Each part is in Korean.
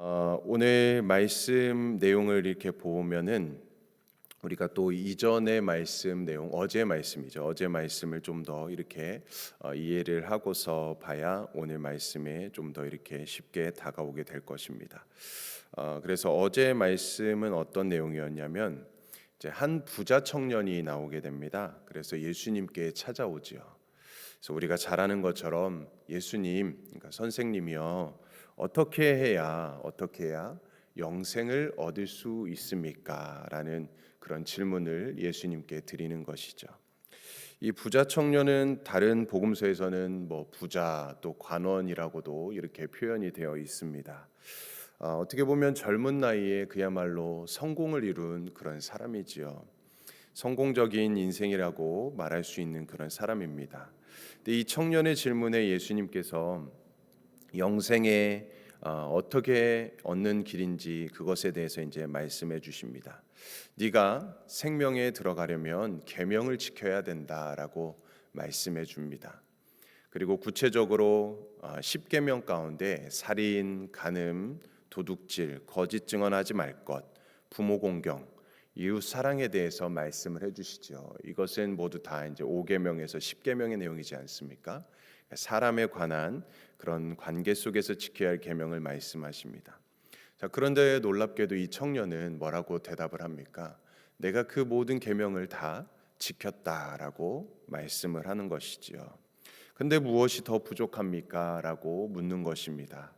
어, 오늘 말씀 내용을 이렇게 보면은 우리가 또 이전의 말씀 내용, 어제 말씀이죠. 어제 말씀을 좀 더 이렇게 어, 이해를 하고서 봐야 오늘 말씀에 좀 더 이렇게 쉽게 다가오게 될 것입니다. 어, 그래서 어제 말씀은 어떤 내용이었냐면 이제 한 부자 청년이 나오게 됩니다. 그래서 예수님께 찾아오지요. 그래서 우리가 잘 아는 것처럼 예수님, 그러니까 선생님이요. 어떻게 해야 어떻게 해야 영생을 얻을 수 있습니까? 라는 그런 질문을 예수님께 드리는 것이죠. 이 부자 청년은 다른 복음서에서는 뭐 부자 또 관원이라고도 이렇게 표현이 되어 있습니다. 어, 어떻게 보면 젊은 나이에 그야말로 성공을 이룬 그런 사람이지요. 성공적인 인생이라고 말할 수 있는 그런 사람입니다. 근데 이 청년의 질문에 예수님께서 영생에 어, 어떻게 얻는 길인지 그것에 대해서 이제 말씀해 주십니다. 네가 생명에 들어가려면 계명을 지켜야 된다라고 말씀해 줍니다. 그리고 구체적으로 어, 십계명 가운데 살인, 간음, 도둑질, 거짓 증언하지 말 것, 부모 공경, 이웃 사랑에 대해서 말씀을 해주시죠. 이것은 모두 다 이제 5계명에서 10계명의 내용이지 않습니까? 사람에 관한 그런 관계 속에서 지켜야 할 계명을 말씀하십니다. 자, 그런데 놀랍게도 이 청년은 뭐라고 대답을 합니까? 내가 그 모든 계명을 다 지켰다라고 말씀을 하는 것이지요. 근데 무엇이 더 부족합니까? 라고 묻는 것입니다.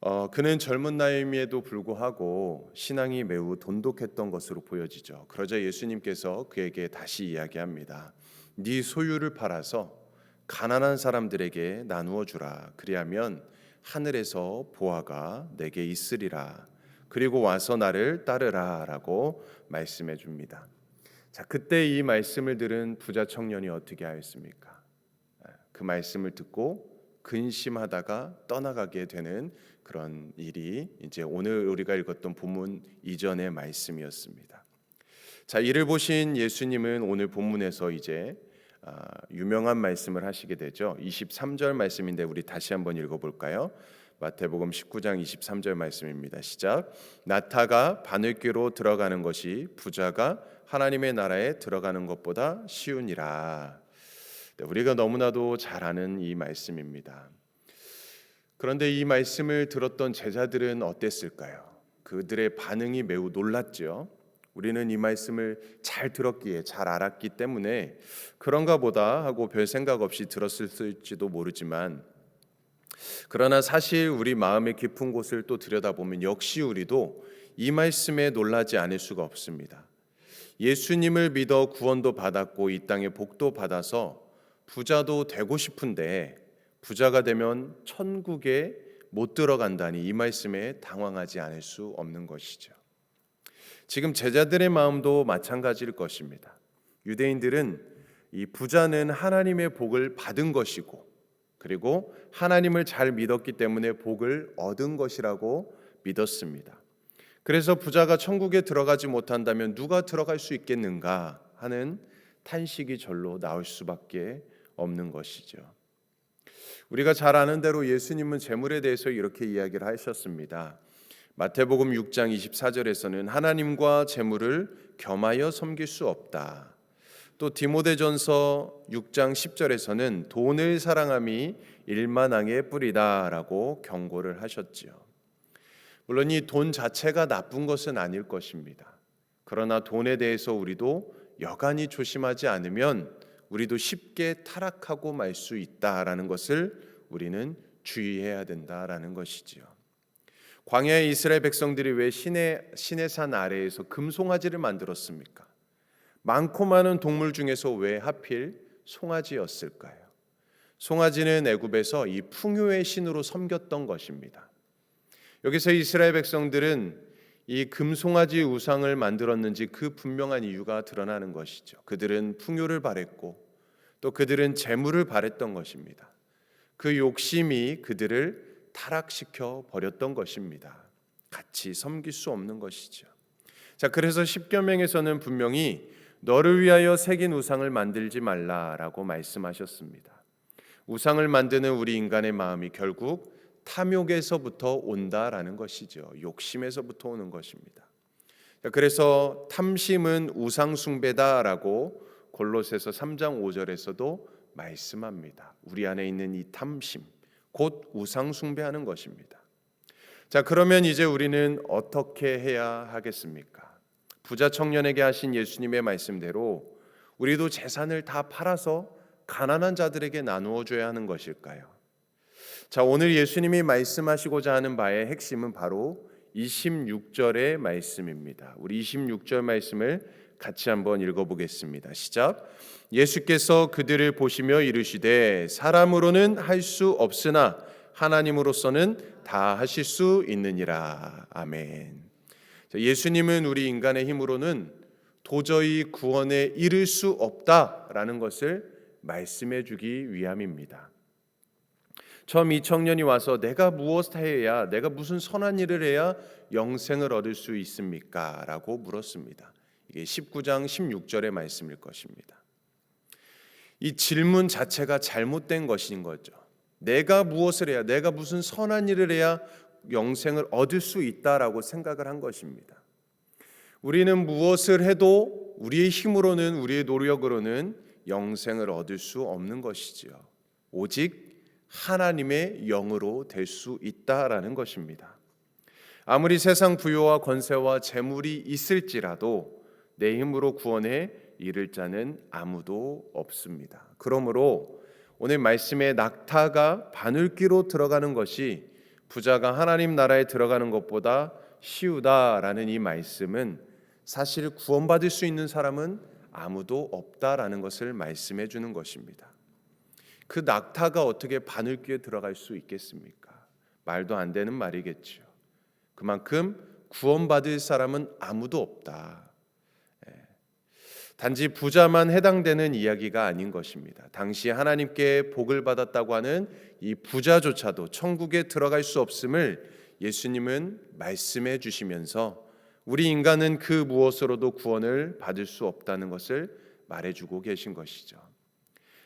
어, 그는 젊은 나이임에도 불구하고 신앙이 매우 돈독했던 것으로 보여지죠. 그러자 예수님께서 그에게 다시 이야기합니다. 네 소유를 팔아서 가난한 사람들에게 나누어 주라. 그리하면 하늘에서 보화가 내게 있으리라. 그리고 와서 나를 따르라라고 말씀해 줍니다. 자, 그때 이 말씀을 들은 부자 청년이 어떻게 하였습니까? 그 말씀을 듣고 근심하다가 떠나가게 되는 그런 일이 이제 오늘 우리가 읽었던 본문 이전의 말씀이었습니다. 자, 이를 보신 예수님은 오늘 본문에서 이제 아, 유명한 말씀을 하시게 되죠. 23절 말씀인데 우리 다시 한번 읽어 볼까요? 마태복음 19장 23절 말씀입니다. 시작. 나타가 바늘귀로 들어가는 것이 부자가 하나님의 나라에 들어가는 것보다 쉬우니라. 네, 우리가 너무나도 잘 아는 이 말씀입니다. 그런데 이 말씀을 들었던 제자들은 어땠을까요? 그들의 반응이 매우 놀랐죠. 우리는 이 말씀을 잘 들었기에 잘 알았기 때문에 그런가 보다 하고 별 생각 없이 들었을지도 모르지만 그러나 사실 우리 마음의 깊은 곳을 또 들여다보면 역시 우리도 이 말씀에 놀라지 않을 수가 없습니다. 예수님을 믿어 구원도 받았고 이 땅에 복도 받아서 부자도 되고 싶은데 부자가 되면 천국에 못 들어간다니 이 말씀에 당황하지 않을 수 없는 것이죠. 지금 제자들의 마음도 마찬가지일 것입니다. 유대인들은 이 부자는 하나님의 복을 받은 것이고 그리고 하나님을 잘 믿었기 때문에 복을 얻은 것이라고 믿었습니다. 그래서 부자가 천국에 들어가지 못한다면 누가 들어갈 수 있겠는가 하는 탄식이 절로 나올 수밖에 없는 것이죠. 우리가 잘 아는 대로 예수님은 재물에 대해서 이렇게 이야기를 하셨습니다. 마태복음 6장 24절에서는 하나님과 재물을 겸하여 섬길 수 없다. 또 디모데전서 6장 10절에서는 돈을 사랑함이 일만항의 뿌리다라고 경고를 하셨지요. 물론 이 돈 자체가 나쁜 것은 아닐 것입니다. 그러나 돈에 대해서 우리도 여간히 조심하지 않으면 우리도 쉽게 타락하고 말 수 있다라는 것을 우리는 주의해야 된다라는 것이지요. 광야의 이스라엘 백성들이 왜 신의 신의 산 아래에서 금송아지를 만들었습니까? 많고 많은 동물 중에서 왜 하필 송아지였을까요? 송아지는 애굽에서 이 풍요의 신으로 섬겼던 것입니다. 여기서 이스라엘 백성들은 이 금송아지 우상을 만들었는지 그 분명한 이유가 드러나는 것이죠. 그들은 풍요를 바랬고 또 그들은 재물을 바랬던 것입니다. 그 욕심이 그들을 타락시켜 버렸던 것입니다. 같이 섬길 수 없는 것이죠. 자, 그래서 십계명에서는 분명히 너를 위하여 새긴 우상을 만들지 말라라고 말씀하셨습니다. 우상을 만드는 우리 인간의 마음이 결국 탐욕에서부터 온다라는 것이죠. 욕심에서부터 오는 것입니다. 그래서 탐심은 우상 숭배다라고 골로새서 3장 5절에서도 말씀합니다. 우리 안에 있는 이 탐심 곧 우상 숭배하는 것입니다. 자, 그러면 이제 우리는 어떻게 해야 하겠습니까? 부자 청년에게 하신 예수님의 말씀대로 우리도 재산을 다 팔아서 가난한 자들에게 나누어 줘야 하는 것일까요? 자, 오늘 예수님이 말씀하시고자 하는 바의 핵심은 바로 26절의 말씀입니다. 우리 26절 말씀을 같이 한번 읽어 보겠습니다. 시작. 예수께서 그들을 보시며 이르시되 사람으로는 할 수 없으나 하나님으로서는 다 하실 수 있느니라. 아멘. 자, 예수님은 우리 인간의 힘으로는 도저히 구원에 이를 수 없다라는 것을 말씀해 주기 위함입니다. 처음 이 청년이 와서 내가 무엇 해야 내가 무슨 선한 일을 해야 영생을 얻을 수 있습니까? 라고 물었습니다. 이게 19장 16절의 말씀일 것입니다. 이 질문 자체가 잘못된 것인 거죠. 내가 무엇을 해야 내가 무슨 선한 일을 해야 영생을 얻을 수 있다라고 생각을 한 것입니다. 우리는 무엇을 해도 우리의 힘으로는 우리의 노력으로는 영생을 얻을 수 없는 것이지요. 오직 하나님의 영으로 될 수 있다라는 것입니다. 아무리 세상 부요와 권세와 재물이 있을지라도 내 힘으로 구원에 이를 자는 아무도 없습니다. 그러므로 오늘 말씀에 낙타가 바늘귀로 들어가는 것이 부자가 하나님 나라에 들어가는 것보다 쉬우다라는 이 말씀은 사실 구원받을 수 있는 사람은 아무도 없다라는 것을 말씀해 주는 것입니다. 그 낙타가 어떻게 바늘귀에 들어갈 수 있겠습니까? 말도 안 되는 말이겠죠. 그만큼 구원받을 사람은 아무도 없다. 예. 단지 부자만 해당되는 이야기가 아닌 것입니다. 당시 하나님께 복을 받았다고 하는 이 부자조차도 천국에 들어갈 수 없음을 예수님은 말씀해 주시면서 우리 인간은 그 무엇으로도 구원을 받을 수 없다는 것을 말해주고 계신 것이죠.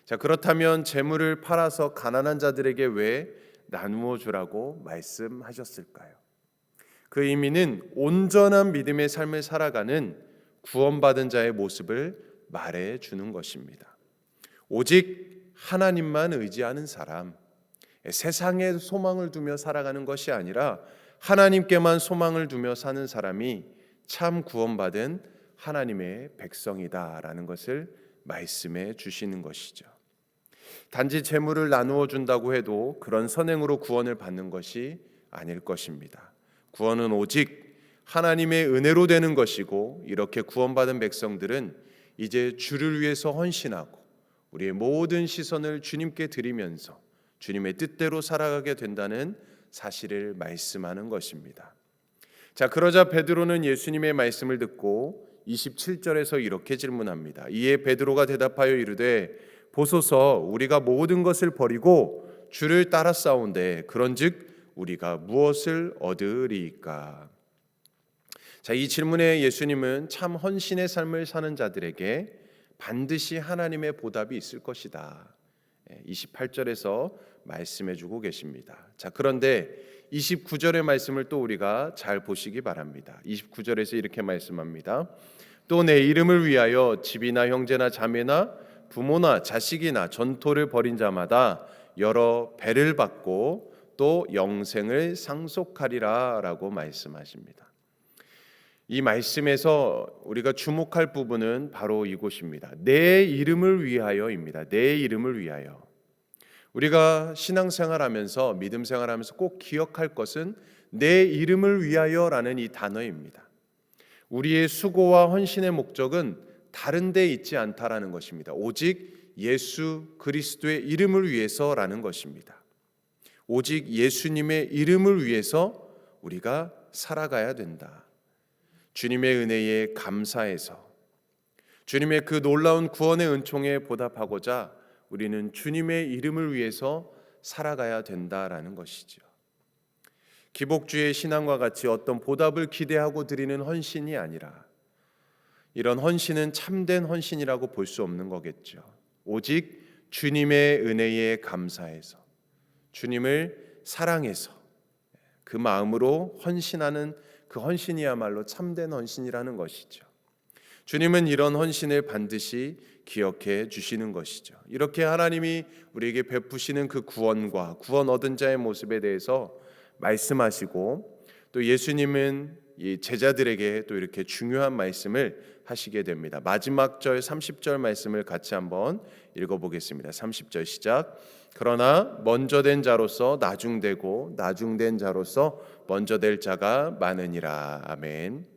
자, 그렇다면 재물을 팔아서 가난한 자들에게 왜 나누어 주라고 말씀하셨을까요? 그 의미는 온전한 믿음의 삶을 살아가는 구원받은 자의 모습을 말해 주는 것입니다. 오직 하나님만 의지하는 사람, 세상에 소망을 두며 살아가는 것이 아니라 하나님께만 소망을 두며 사는 사람이 참 구원받은 하나님의 백성이다라는 것을 말씀해 주시는 것이죠. 단지 재물을 나누어 준다고 해도 그런 선행으로 구원을 받는 것이 아닐 것입니다. 구원은 오직 하나님의 은혜로 되는 것이고 이렇게 구원받은 백성들은 이제 주를 위해서 헌신하고 우리의 모든 시선을 주님께 드리면서 주님의 뜻대로 살아가게 된다는 사실을 말씀하는 것입니다. 자, 그러자 베드로는 예수님의 말씀을 듣고 27절에서 이렇게 질문합니다. 이에 베드로가 대답하여 이르되 보소서 우리가 모든 것을 버리고 주를 따라 싸운데 그런즉 우리가 무엇을 얻으리까? 자, 이 질문에 예수님은 참 헌신의 삶을 사는 자들에게 반드시 하나님의 보답이 있을 것이다. 28절에서 말씀해 주고 계십니다. 자, 그런데 29절의 말씀을 또 우리가 잘 보시기 바랍니다. 29절에서 이렇게 말씀합니다. 또 내 이름을 위하여 집이나 형제나 자매나 부모나 자식이나 전토를 벌인 자마다 여러 배를 받고 또 영생을 상속하리라라고 말씀하십니다. 이 말씀에서 우리가 주목할 부분은 바로 이곳입니다. 내 이름을 위하여입니다. 내 이름을 위하여. 우리가 신앙생활하면서 믿음 생활하면서 꼭 기억할 것은 내 이름을 위하여라는 이 단어입니다. 우리의 수고와 헌신의 목적은 다른 데 있지 않다라는 것입니다. 오직 예수 그리스도의 이름을 위해서라는 것입니다. 오직 예수님의 이름을 위해서 우리가 살아가야 된다. 주님의 은혜에 감사해서 주님의 그 놀라운 구원의 은총에 보답하고자 우리는 주님의 이름을 위해서 살아가야 된다라는 것이죠. 기복주의 신앙과 같이 어떤 보답을 기대하고 드리는 헌신이 아니라 이런 헌신은 참된 헌신이라고 볼 수 없는 거겠죠. 오직 주님의 은혜에 감사해서 주님을 사랑해서 그 마음으로 헌신하는 그 헌신이야말로 참된 헌신이라는 것이죠. 주님은 이런 헌신을 반드시 기억해 주시는 것이죠. 이렇게 하나님이 우리에게 베푸시는 그 구원과 구원 얻은 자의 모습에 대해서 말씀하시고 또 예수님은 이 제자들에게 또 이렇게 중요한 말씀을 하시게 됩니다. 마지막 절 30절 말씀을 같이 한번 읽어 보겠습니다. 30절 시작. 그러나 먼저 된 자로서 나중 되고 나중 된 자로서 먼저 될 자가 많으니라. 아멘.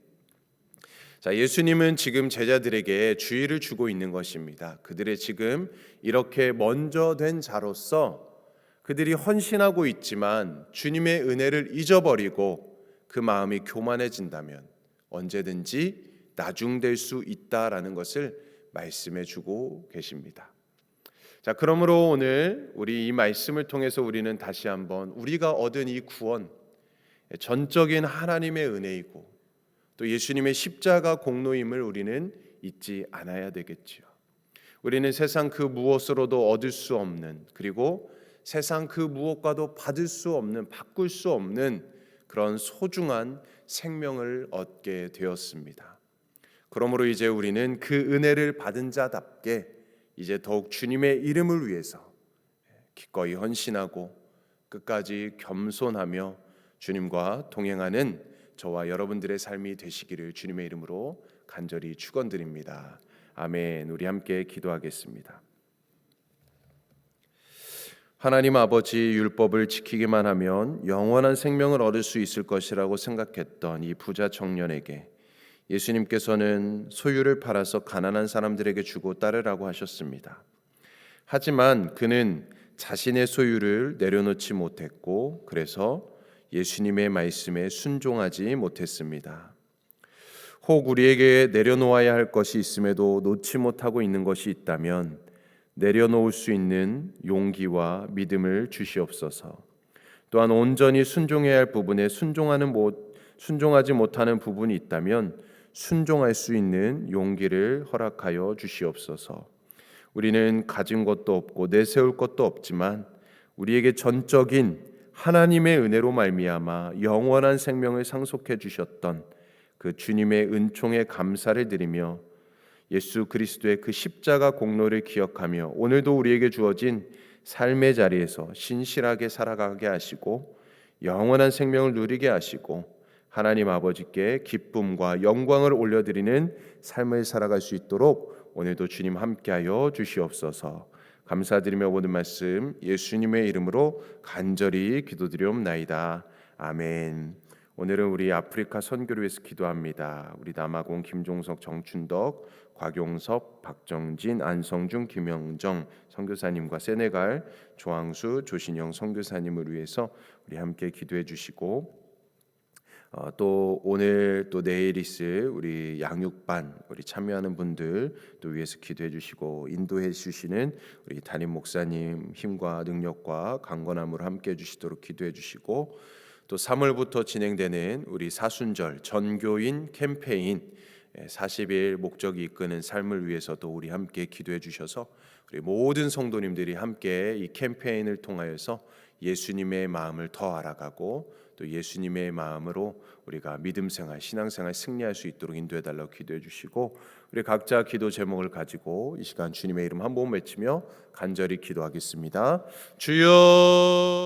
자, 예수님은 지금 제자들에게 주의를 주고 있는 것입니다. 그들의 지금 이렇게 먼저 된 자로서 그들이 헌신하고 있지만 주님의 은혜를 잊어버리고 그 마음이 교만해진다면 언제든지 나중될 수 있다라는 것을 말씀해 주고 계십니다. 자, 그러므로 오늘 우리 이 말씀을 통해서 우리는 다시 한번 우리가 얻은 이 구원 전적인 하나님의 은혜이고 또 예수님의 십자가 공로임을 우리는 잊지 않아야 되겠지요. 우리는 세상 그 무엇으로도 얻을 수 없는 그리고 세상 그 무엇과도 받을 수 없는 바꿀 수 없는 그런 소중한 생명을 얻게 되었습니다. 그러므로 이제 우리는 그 은혜를 받은 자답게 이제 더욱 주님의 이름을 위해서 기꺼이 헌신하고 끝까지 겸손하며 주님과 동행하는 저와 여러분들의 삶이 되시기를 주님의 이름으로 간절히 축원드립니다. 아멘. 우리 함께 기도하겠습니다. 하나님 아버지 율법을 지키기만 하면 영원한 생명을 얻을 수 있을 것이라고 생각했던 이 부자 청년에게 예수님께서는 소유를 팔아서 가난한 사람들에게 주고 따르라고 하셨습니다. 하지만 그는 자신의 소유를 내려놓지 못했고 그래서 예수님의 말씀에 순종하지 못했습니다. 혹 우리에게 내려놓아야 할 것이 있음에도 놓지 못하고 있는 것이 있다면 내려놓을 수 있는 용기와 믿음을 주시옵소서. 또한 온전히 순종해야 할 부분에 순종하는 못 순종하지 못하는 부분이 있다면 순종할 수 있는 용기를 허락하여 주시옵소서. 우리는 가진 것도 없고 내세울 것도 없지만 우리에게 전적인 하나님의 은혜로 말미암아 영원한 생명을 상속해 주셨던 그 주님의 은총에 감사를 드리며 예수 그리스도의 그 십자가 공로를 기억하며 오늘도 우리에게 주어진 삶의 자리에서 신실하게 살아가게 하시고 영원한 생명을 누리게 하시고 하나님 아버지께 기쁨과 영광을 올려드리는 삶을 살아갈 수 있도록 오늘도 주님 함께하여 주시옵소서. 감사드리며 모든 말씀 예수님의 이름으로 간절히 기도드리옵나이다. 아멘. 오늘은 우리 아프리카 선교를 위해서 기도합니다. 우리 남아공 김종석, 정춘덕, 곽용섭, 박정진, 안성준, 김영정 선교사님과 세네갈 조항수, 조신영 선교사님을 위해서 우리 함께 기도해 주시고 어, 또 오늘 또 내일 있을 우리 양육반 우리 참여하는 분들 또 위해서 기도해 주시고 인도해 주시는 우리 담임 목사님 힘과 능력과 강건함으로 함께 해 주시도록 기도해 주시고 또 3월부터 진행되는 우리 사순절 전교인 캠페인 40일 목적이 이끄는 삶을 위해서도 우리 함께 기도해 주셔서 우리 모든 성도님들이 함께 이 캠페인을 통하여서 예수님의 마음을 더 알아가고 또 예수님의 마음으로 우리가 믿음 생활, 신앙 생활 승리할 수 있도록 인도해 달라고 기도해 주시고 우리 각자 기도 제목을 가지고 이 시간 주님의 이름 한 번 외치며 간절히 기도하겠습니다. 주여